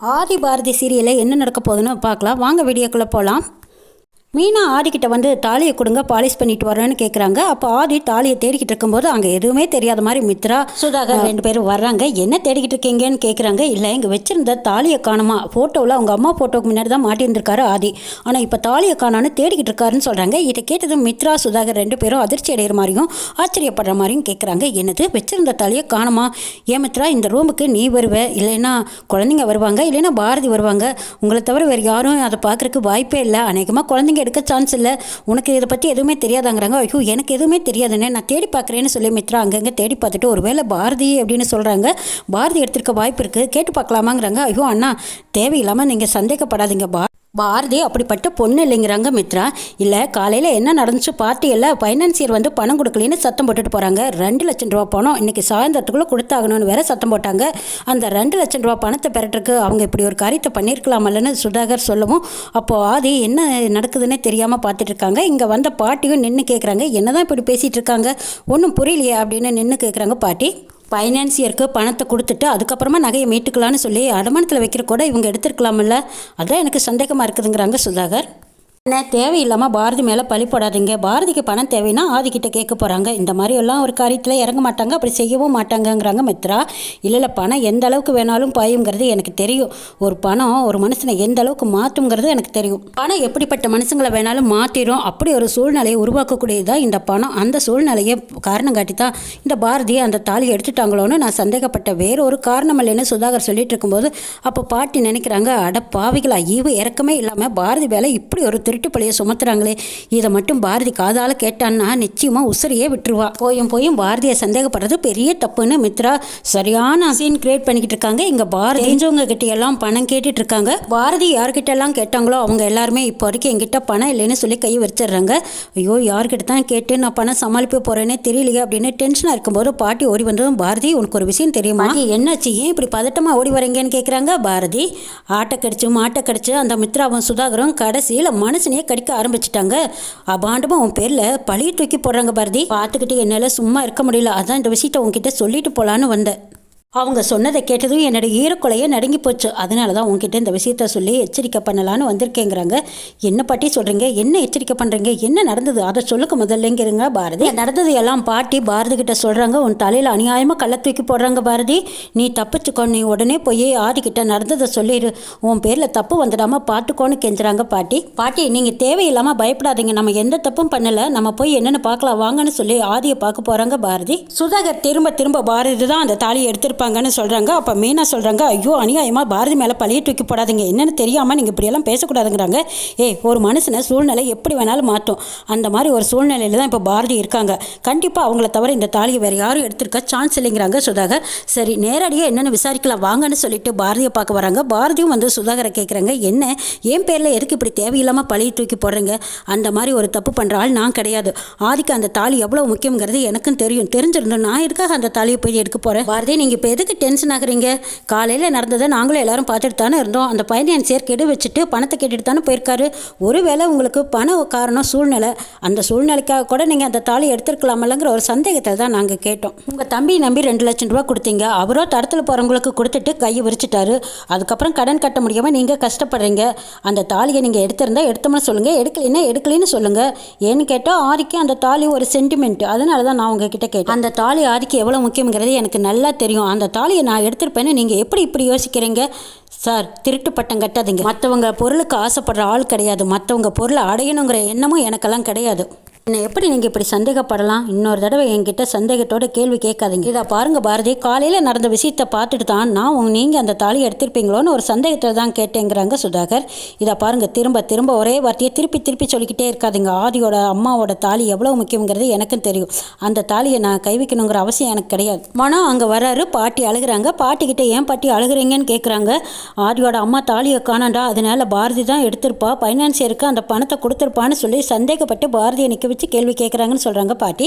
ஆதி பாரதி சீரியலில் என்ன நடக்க போகுதுன்னு பார்க்கலாம். வாங்க வீடியோக்குள்ளே போகலாம் மீனா ஆதிக்கிட்ட வந்து தாலியை கொடுங்க பாலிஷ் பண்ணிட்டு வரேன்னு கேட்குறாங்க அப்போ ஆதி தாலியை தேடிக்கிட்டு இருக்கும்போது அங்கே எதுவுமே தெரியாத மாதிரி மித்ரா சுதாகர் ரெண்டு பேரும் வர்றாங்க. என்ன தேடிக்கிட்டு இருக்கீங்கன்னு கேட்குறாங்க இல்லை இங்கே வச்சிருந்த தாலியை காணுமா? ஃபோட்டோவில் அவங்க அம்மா ஃபோட்டோக்கு முன்னாடி தான் மாட்டியிருந்திருக்காரு ஆதி. ஆனால் இப்போ தாலியை காணான்னு தேடிக்கிட்டு இருக்காருன்னு சொல்கிறாங்க இதை கேட்டது மித்ரா சுதாகர் ரெண்டு பேரும் அதிர்ச்சி அடைகிற மாதிரியும் ஆச்சரியப்படுற மாதிரியும் கேட்குறாங்க என்னது வச்சிருந்த தாலியை காணுமா? ஏன் மித்ரா இந்த ரூமுக்கு நீ வருவ? இல்லைன்னா குழந்தைங்க வருவாங்க இல்லைன்னா பாரதி வருவாங்க. உங்களை தவிர வேறு யாரும் அதை பார்க்குறக்கு வாய்ப்பே இல்லை. அநேகமாக குழந்தைங்க எடுக்க சான்ஸ் இல்லை. உனக்கு இதை பற்றி எதுவுமே தெரியாதாங்கிறாங்க. ஐயோ எனக்கு எதுவுமே தெரியாதுன்னு நான் தேடி பார்க்குறேன்னு சொல்லி மித்ரா அங்கங்கே தேடி பார்த்துட்டு ஒரு ஒருவேளை பாரதி அப்படின்னு சொல்கிறாங்க பாரதி எடுத்திருக்க வாய்ப்பு இருக்குது கேட்டு பார்க்கலாமாங்கிறாங்க. ஐயோ அண்ணா தேவையில்லாமல் நீங்கள் சந்தேகப்படாதீங்க. பா பாரதி அப்படிப்பட்ட பொண்ணு இல்லைங்கிறாங்க மித்ரா. இல்லை காலையில் என்ன நடந்துச்சு பார்ட்டியில் ஃபைனான்சியர் வந்து பணம் கொடுக்கலன்னு சத்தம் போட்டுட்டு போகிறாங்க ரெண்டு லட்சம் ரூபா பணம் இன்னைக்கு சாயந்தரத்துக்குள்ளே கொடுத்தாகணும்னு வேற சத்தம் போட்டாங்க. அந்த ரெண்டு லட்சம் ரூபா பணத்தை பெறட்டுக்கு அவங்க இப்படி ஒரு காரியத்தை பண்ணியிருக்கலாமல்லன்னு சுதாகர் சொல்லவும் அப்போது ஆதி என்ன நடக்குதுன்னே தெரியாமல் பார்த்துட்டு இருக்காங்க. இங்கே வந்த பாட்டியும் நின்று கேட்குறாங்க என்னதான் இப்படி பேசிகிட்டு இருக்காங்க? ஒன்றும் புரியலையே அப்படின்னு நின்று கேட்குறாங்க பாட்டி. ஃபைனான்சியருக்கு பணத்தை கொடுத்துட்டு அதுக்கப்புறமா நகையை மீட்டுக்கலான்னு சொல்லி அடமானத்தில் வைக்கிற கூட இவங்க எடுத்துருக்கலாம்ல. அதான் எனக்கு சந்தேகமாக இருக்குதுங்கிறாங்க சுதாகர். என்ன தேவையில்லாமல் பாரதி மேலே பழி போடாதீங்க. பாரதிக்கு பணம் தேவைன்னா ஆதிக்கிட்ட கேட்க போகிறாங்க இந்த மாதிரி எல்லாம் ஒரு காரியத்தில் இறங்க மாட்டாங்க. அப்படி செய்யவும் மாட்டாங்கங்கிறாங்க மித்ரா. இல்லை இல்லை பணம் எந்த அளவுக்கு வேணாலும் பாயுங்கிறது எனக்கு தெரியும். ஒரு பணம் ஒரு மனுஷனை எந்த அளவுக்கு மாற்றுங்கிறது எனக்கு தெரியும். பணம் எப்படிப்பட்ட மனுஷங்களை வேணாலும் மாற்றிடும் அப்படி ஒரு சூழ்நிலையை உருவாக்கக்கூடியதான் இந்த பணம். அந்த சூழ்நிலையை காரணம் காட்டி தான் இந்த பாரதியை அந்த தாலி எடுத்துட்டாங்களோன்னு நான் சந்தேகப்பட்ட வேற ஒரு காரணம் இல்லைன்னு சுதாகர் சொல்லிட்டு இருக்கும்போது அப்போ பாட்டி நினைக்கிறாங்க அட பாவிகளா ஈவு இறக்கமே இல்லாமல் பாரதி வேலை இப்படி ஒரு திரு பழியை சுமத்துறாங்களே. இதை மட்டும் பாரதி காதால் கேட்டான்னா நிச்சயமாக உசுரையே விட்டுருவா. போயும் போயும் பாரதியை சந்தேகப்படுறது பெரிய தப்புன்னு மித்ரா சரியான சீன் கிரியேட் பண்ணிக்கிட்டு இருக்காங்க. இங்கே பாரதி தெரிஞ்சவங்க கிட்ட எல்லாம் பணம் கேட்டுட்டு இருக்காங்க பாரதி யார்கிட்ட எல்லாம் கேட்டாங்களோ அவங்க எல்லாருமே இப்போ வரைக்கும் என்கிட்ட பணம் இல்லைன்னு சொல்லி கை வச்சிடுறாங்க ஐயோ யார்கிட்ட தான் கேட்டு நான் பணம் சமாளிக்க போகிறேனே தெரியலையே அப்படின்னு டென்ஷனாக இருக்கும்போது பாட்டி ஓடி வந்ததும் பாரதி உனக்கு ஒரு விஷயம் தெரியுமா? என்னாச்சு? ஏன் இப்படி பதட்டமாக ஓடி வரீங்கன்னு கேட்குறாங்க பாரதி? ஆட்டை கடிச்சு மாட்டை கடிச்சு அந்த மித்ராவும் சுதாகரும் கடைசியில் மனுஷனையே கடிக்க ஆரம்பிச்சிட்டாங்க. அபாண்டமாக உன் பேரில் பழிய தூக்கி போடுறாங்க பாரதி. பார்த்துக்கிட்டு என்னால் சும்மா இருக்க முடியல. அதான் இந்த விஷயத்தை உங்ககிட்ட சொல்லிட்டு போலான்னு வந்தேன். அவங்க சொன்னதை கேட்டதும் என்னோட ஈரக்குலையே நடுங்கி போச்சு. அதனால தான் உங்ககிட்ட இந்த விஷயத்த சொல்லி எச்சரிக்கை பண்ணலான்னு வந்திருக்கேங்கிறாங்க. என்ன பாட்டி சொல்கிறீங்க என்ன எச்சரிக்கை பண்ணுறீங்க என்ன நடந்தது? அதை சொல்லுக்க முதல்லங்கிறங்க பாரதி. நடந்தது எல்லாம் பாட்டி பாரதி கிட்ட சொல்கிறாங்க உன் தலையில் அநியாயமாக கள்ள தூக்கி போடுறாங்க பாரதி. நீ தப்பிச்சுக்கோ நீ உடனே போய் ஆதிக்கிட்ட நடந்ததை சொல்லிடு உன் பேரில் தப்பு வந்துடாமல் பார்த்துக்கோன்னு கெஞ்சுறாங்க பாட்டி. பாட்டி நீங்கள் தேவையில்லாமல் பயப்படாதீங்க. நம்ம எந்த தப்பும் பண்ணலை. நம்ம போய் என்னென்னு பார்க்கலாம் வாங்கன்னு சொல்லி ஆதியை பார்க்க போகிறாங்க பாரதி. சுதாகர் திரும்ப திரும்ப பாரதி தான் அந்த தாலியை இருப்பாங்கன்னு சொல்கிறாங்க அப்போ மீனா சொல்கிறாங்க ஐயோ அநியாயமாக பாரதி மேலே பழைய தூக்கி போடாதீங்க. என்னென்னு தெரியாமல் நீங்கள் இப்படியெல்லாம் பேசக்கூடாதுங்கிறாங்க. ஏய் ஒரு மனுஷனை சூழ்நிலை எப்படி வேணாலும் மாற்றும் அந்த மாதிரி ஒரு சூழ்நிலையில் தான் இப்போ பாரதி இருக்காங்க. கண்டிப்பாக அவங்கள தவிர இந்த தாலியை வேறு யாரும் எடுத்திருக்க சான்ஸ் இல்லைங்கிறாங்க சுதாகர். சரி நேரடியாக என்னென்னு விசாரிக்கலாம். வாங்கன்னு சொல்லிட்டு பாரதியை பார்க்க வராங்க. பாரதியும் வந்து சுதாகரை கேட்குறாங்க என்ன? என் பேரில் எதுக்கு இப்படி தேவையில்லாமல் பழைய தூக்கி போடுறீங்க? அந்த மாதிரி ஒரு தப்பு பண்ணுற ஆள் நான் கிடையாது. ஆதிக்கு அந்த தாலி எவ்வளோ முக்கியங்கிறது எனக்கும் தெரியும். தெரிஞ்சிருந்தோம் நான் எதுக்காக அந்த தாலியை போய் எடுக்க போகிறேன் பாரதி நீங்கள் எதுக்கு டென்ஷன் ஆகுறீங்க? காலையில் நடந்ததை நாங்களும் எல்லாரும் பார்த்துட்டு தானே இருந்தோம். அந்த ஃபைனான்சியர் கெடு வச்சுட்டு பணத்தை கேட்டுட்டு தானே போயிருக்காரு. ஒருவேளை உங்களுக்கு பண காரணம் சூழ்நிலை. அந்த சூழ்நிலைக்காக கூட நீங்கள் அந்த தாலி எடுத்துருக்கலாமல்லங்கிற ஒரு சந்தேகத்தை தான் நாங்கள் கேட்டோம். உங்கள் தம்பி நம்பி ரெண்டு லட்சம் ரூபா கொடுத்தீங்க. அவரோ தடத்தில் போகிறவங்களுக்கு கொடுத்துட்டு கையை விரிச்சிட்டாரு. அதுக்கப்புறம் கடன் கட்ட முடியாமல் நீங்கள் கஷ்டப்படுறீங்க. அந்த தாலியை நீங்கள் எடுத்திருந்தா எடுத்தோம்னு சொல்லுங்கள் எடுக்கலைன்னா எடுக்கலைன்னு சொல்லுங்கள் ஏன்னு கேட்டால் ஆதிக்கும் அந்த தாலி ஒரு சென்டிமெண்ட் அதனால தான் நான் உங்ககிட்ட கேட்டேன். அந்த தாலி ஆதிக்கு எவ்வளோ முக்கியங்கிறது எனக்கு நல்லா தெரியும். அந்த தாலியை நான் எடுத்திருப்பேன்னு நீங்கள் எப்படி இப்படி யோசிக்கிறீங்க? சார் திருட்டு பட்டம் கட்டாதீங்க. மற்றவங்க பொருளுக்கு ஆசைப்படுற ஆள் கிடையாது. மற்றவங்க பொருளை அடையணுங்கிற எண்ணமும் எனக்கெல்லாம் கிடையாது. என்னை எப்படி நீங்கள் இப்படி சந்தேகப்படலாம்? இன்னொரு தடவை என்கிட்ட சந்தேகத்தோட கேள்வி கேட்காதீங்க. இதை பாருங்க பாரதி காலையில் நடந்த விஷயத்தை பார்த்துட்டு தான் நான் உங்க நீங்கள் அந்த தாலியை எடுத்திருப்பீங்களோன்னு ஒரு சந்தேகத்தை தான் கேட்டேங்கிறாங்க சுதாகர். இதை பாருங்க திரும்ப திரும்ப ஒரே வார்த்தையை திருப்பி திருப்பி சொல்லிக்கிட்டே இருக்காதீங்க. ஆதியோட அம்மாவோட தாலி எவ்வளோ முக்கியங்கிறது எனக்கும் தெரியும். அந்த தாலியை நான் கைவிக்கணுங்கிற அவசியம் எனக்கு கிடையாது. மனோ அங்கே வராரு பாட்டி அழுகுறாங்க. பாட்டிக்கிட்ட ஏன் பாட்டி அழுகுறீங்கன்னு கேட்குறாங்க ஆதியோட அம்மா தாலியை காணாண்டா அதனால பாரதி தான் எடுத்திருப்பா. ஃபைனான்சியருக்கு அந்த பணத்தை கொடுத்துருப்பான்னு சொல்லி சந்தேகப்பட்டு பாரதியை நிற்க வச்சு கேள்வி கேட்குறாங்கன்னு சொல்கிறாங்க பாட்டி.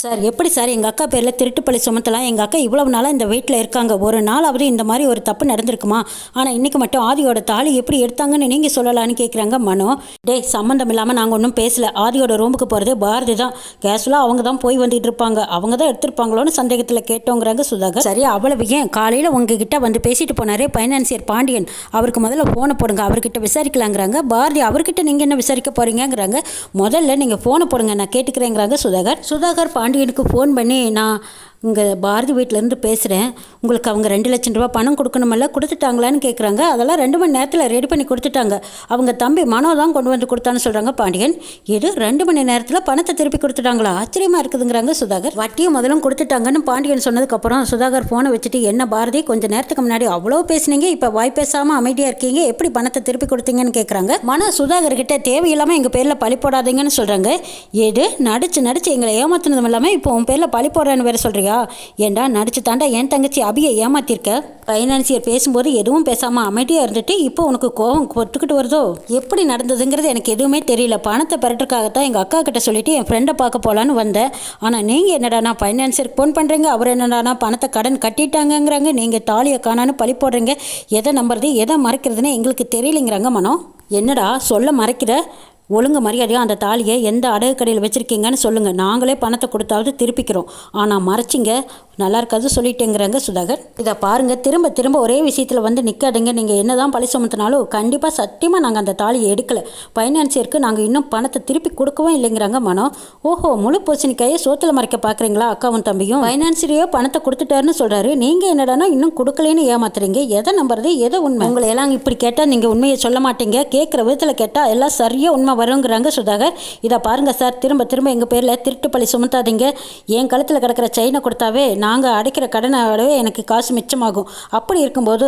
சார் எப்படி சார்? எங்கள் அக்கா பேரில் திருட்டு பழி சுமத்தலாம். எங்கள் அக்கா இவ்வளவு நாளாக இந்த வீட்டில் இருக்காங்க. ஒரு நாளாவது இந்த மாதிரி ஒரு தப்பு நடந்திருக்குமா? ஆனால் இன்றைக்கி மட்டும் ஆதியோட தாலி எப்படி எடுத்தாங்கன்னு நீங்கள் சொல்லலான்னு கேட்குறாங்க மனோ. டே சம்மந்தம் இல்லாமல் நாங்கள் ஒன்றும் பேசலை. ஆதியோட ரூமுக்கு போகிறதே பாரதி தான். கேஷுவலாக அவங்க தான் போய் வந்துட்டு இருப்பாங்க. அவங்க தான் எடுத்திருப்பாங்களோன்னு சந்தேகத்தில் கேட்டோங்கிறாங்க சுதாகர். சரி அவ்வளவு ஏன்? காலையில் உங்ககிட்ட வந்து பேசிட்டு போனாரே பைனான்சியர் பாண்டியன். அவருக்கு முதல்ல ஃபோனை போடுங்க. அவர்கிட்ட விசாரிக்கலாங்கிறாங்க. பாரதி அவர்கிட்ட நீங்கள் என்ன விசாரிக்க போகிறீங்கங்கிறாங்க முதல்ல நீங்கள் ஃபோனை போடுங்க. நான் கேட்டுக்கிறேங்கிறாங்க சுதாகர். சுதாகர் பாண்டியனுக்கு ஃபோன் பண்ணி நான் இங்கே பாரதி வீட்டிலேருந்து பேசுகிறேன் உங்களுக்கு அவங்க ரெண்டு லட்சம் ரூபா பணம் கொடுக்கணுமல்ல கொடுத்துட்டாங்களான்னு கேட்குறாங்க அதெல்லாம் ரெண்டு மணி நேரத்தில் ரெடி பண்ணி கொடுத்துட்டாங்க. அவங்க தம்பி மனோ தான் கொண்டு வந்து கொடுத்தான்னு சொல்கிறாங்க பாண்டியன். இது ரெண்டு மணி நேரத்தில் பணத்தை திருப்பி கொடுத்துட்டாங்களா? ஆச்சரியமாக இருக்குதுங்கிறாங்க சுதாகர். வட்டியும் முதலும் கொடுத்துட்டாங்கன்னு பாண்டியன் சொன்னதுக்கப்புறம் சுதாகர் ஃபோனை வச்சுட்டு என்ன பாரதி கொஞ்சம் நேரத்துக்கு முன்னாடி அவ்வளோ பேசுனீங்க இப்போ வாய் பேசாமல் அமைதியாக இருக்கீங்க எப்படி பணத்தை திருப்பி கொடுத்தீங்கன்னு கேட்குறாங்க மனோ சுதாகர் கிட்ட தேவையில்லாமல் எங்கள் பேரில் பழி போடாதீங்கன்னு சொல்கிறாங்க எது? நடிச்சு நடிச்சு எங்களை ஏமாத்தினதும் இல்லாமல் இப்போ உன் பேரில் பழி போடுறேன்னு சொல்கிறீங்க சொல்கிறியா ஏண்டா நடிச்சு தாண்டா என் தங்கச்சி அபியை ஏமாத்திருக்க? ஃபைனான்சியர் பேசும்போது எதுவும் பேசாமல் அமைதியாக இருந்துட்டு இப்போ உனக்கு கோபம் கொட்டுக்கிட்டு வருதோ? எப்படி நடந்ததுங்கிறது எனக்கு எதுவுமே தெரியல. பணத்தை பெறட்டுக்காகத்தான் எங்கள் அக்கா கிட்ட சொல்லிட்டு என் ஃப்ரெண்டை பார்க்க போகலான்னு வந்தேன். ஆனால் நீங்கள் என்னடா நான் ஃபைனான்சியருக்கு ஃபோன் பண்ணுறீங்க அவர் என்னடானா பணத்தை கடன் கட்டிட்டாங்கங்கிறாங்க? நீங்கள் தாலியை காணான்னு பழி போடுறீங்க? எதை நம்புறது? எதை மறைக்கிறதுன்னு எங்களுக்கு தெரியலைங்கிறாங்க மனம் என்னடா சொல்ல மறைக்கிற? ஒழுங்கு மரியாதையாக அந்த தாலியை எந்த அடகு கடையில் வச்சுருக்கீங்கன்னு சொல்லுங்கள் நாங்களே பணத்தை கொடுத்தாவது திருப்பிக்கிறோம். ஆனால் மறைச்சிங்க. நல்லா இருக்காது சொல்லிட்டேங்கிறாங்க சுதாகர். இதை பாருங்கள் திரும்ப திரும்ப ஒரே விஷயத்தில் வந்து நிற்காதீங்க நீங்கள் என்ன தான் பழி சுமத்தினாலும் கண்டிப்பாக சத்தியமாக நாங்கள் அந்த தாலியை எடுக்கலை. ஃபைனான்சியருக்கு நாங்கள் இன்னும் பணத்தை திருப்பி கொடுக்கவும் இல்லைங்கிறாங்க மனோ. ஓஹோ முழு பூசணிக்காயை சோத்தில் மறைக்க பார்க்குறீங்களா அக்காவும் தம்பியும்? ஃபைனான்சியரையோ பணத்தை கொடுத்துட்டாருன்னு சொல்கிறாரு நீங்கள் என்னடானா இன்னும் கொடுக்கலன்னு ஏமாத்துறீங்க. எதை நம்புறது? எதை உண்மை? உங்களை எல்லாம் இப்படி கேட்டால் நீங்கள் உண்மையை சொல்ல மாட்டீங்க. கேட்குற விதத்தில் கேட்டால் எல்லாம் சரியாக உண்மை வருங்கிறாங்க சுதாகர். இதை பாருங்கள் சார் திரும்ப திரும்ப எங்கள் பேரில் திருட்டு பழி சுமத்தாதீங்க. என் கழுத்தில் கிடக்கிற செயினை கொடுத்தாவே நான் நாங்கள் அடைக்கிற கடனோடவே எனக்கு காசு மிச்சமாகும். அப்படி இருக்கும்போது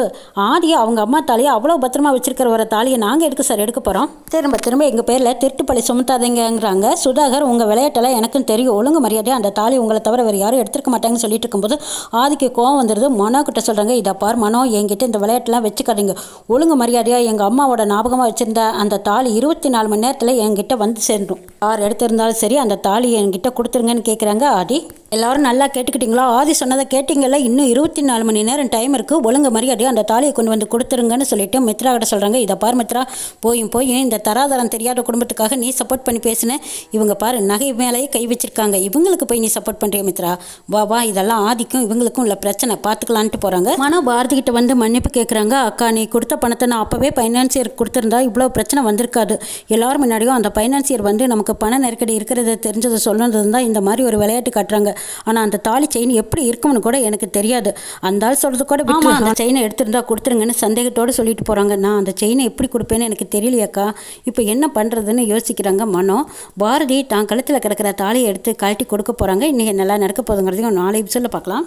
ஆதியை அவங்க அம்மா தாலியை அவ்வளோ பத்திரமா வச்சிருக்கிற ஒரு தாலியை நாங்கள் எடுக்க சார் எடுக்க போகிறோம் திரும்ப திரும்ப எங்கள் பேரில் திருட்டு பழி சுமத்தாதீங்கங்கிறாங்க. சுதாகர் உங்கள் விளையாட்டெல்லாம் எனக்கும் தெரியும். ஒழுங்கு மரியாதையாக அந்த தாலி உங்களை தவிர வேறு யாரும் எடுத்துருக்க மாட்டாங்கன்னு சொல்லிட்டு இருக்கும்போது ஆதிக்கு கோவம் வந்துடுது மனோ கிட்ட சொல்கிறாங்க இதை பார் மனோ என்கிட்ட இந்த விளையாட்டெல்லாம் வச்சுக்காதீங்க. ஒழுங்கு மரியாதையாக எங்கள் அம்மாவோட ஞாபகமாக வச்சுருந்த அந்த தாலி இருபத்தி நாலு மணி நேரத்தில் என்கிட்ட வந்து சேர்ந்துடும் ஆறு எடுத்திருந்தாலும் சரி அந்த தாலி என்கிட்ட கொடுத்துருங்கன்னு கேட்குறாங்க ஆதி. எல்லாரும் நல்லா கேட்டுக்கிட்டீங்களா? ஆதி சொன்னதை கேட்டிங்கல்ல இன்னும் இருபத்தி நாலு மணி நேரம் டைம் இருக்குது ஒழுங்கு மரியாதையாக அந்த தாலியை கொண்டு வந்து கொடுத்துருங்கன்னு சொல்லிட்டு மித்ரா கிட்ட சொல்கிறாங்க இதை பார் மித்ரா போயும் போய் இந்த தராதரம் தெரியாத குடும்பத்துக்காக நீ சப்போர்ட் பண்ணி பேசினேன் இவங்க பாரு நகை மேலேயே கை வச்சிருக்காங்க. இவங்களுக்கு போய் நீ சப்போர்ட் பண்ணுறிய மித்ரா? வா வா இதெல்லாம் ஆதிக்கும் இவங்களுக்கும் உள்ள பிரச்சனை. பார்த்துக்கலான்ட்டு போகிறாங்க மனோ பாரதி கிட்ட வந்து மன்னிப்பு கேட்குறாங்க அக்கா நீ கொடுத்த பணத்தை நான் அப்போவே ஃபைனான்சியர் கொடுத்துருந்தா இவ்வளோ பிரச்சனை வந்திருக்காது. எல்லாரும் முன்னாடியும் அந்த ஃபைனான்சியர் வந்து நமக்கு பண நெருக்கடி இருக்கிறத தெரிஞ்சதை சொன்னது தான் இந்த மாதிரி ஒரு விளையாட்டு காட்டுறாங்க. ஆனால் அந்த தாலி செயின் எப்படி இருக்கும்னு கூட எனக்கு தெரியாது. அந்த ஆள் சொல்கிறது கூட ஆமாம் அந்த செயினை எடுத்திருந்தா கொடுத்துருங்கன்னு சந்தேகத்தோடு சொல்லிட்டு போகிறாங்க நான் அந்த செயினை எப்படி கொடுப்பேன்னு எனக்கு தெரியலையாக்கா. இப்போ என்ன பண்ணுறதுன்னு யோசிக்கிறாங்க மனோ. பாரதி தான் கழுத்தில் கிடக்கிற தாலியை எடுத்து கழட்டி கொடுக்க போகிறாங்க இன்றைக்கி நல்லா நடக்க போதுங்கிறதையும் நாளை சொல்ல பார்க்கலாம்.